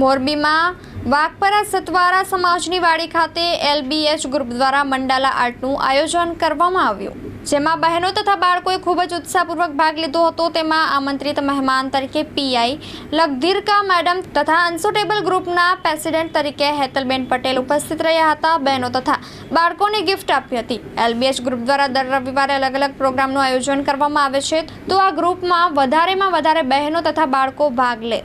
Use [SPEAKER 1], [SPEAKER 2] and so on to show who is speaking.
[SPEAKER 1] મોરબીમાં વાઘપરા સતવારા સમાજની વાડી ખાતે એલબીએચ ગ્રુપ દ્વારા મંડાલા આર્ટનું આયોજન કરવામાં આવ્યું. જેમાં બહેનો તથા બાળકોએ ખૂબ જ ઉત્સાહપૂર્વક ભાગ લીધો હતો. તેમાં આમંત્રિત મહેમાન તરીકે પીઆઈ લગધીરકા મેડમ તથા અનસુટેબલ ગ્રુપના પ્રેસિડેન્ટ તરીકે હેતલબેન પટેલ ઉપસ્થિત રહ્યા હતા. બહેનો તથા બાળકોને ગિફ્ટ આપી હતી. એલબીએચ ગ્રુપ દ્વારા દર રવિવારે અલગ અલગ પ્રોગ્રામનું આયોજન કરવામાં આવે છે. તો આ ગ્રુપમાં વધારેમાં વધારે બહેનો તથા બાળકો ભાગ લે.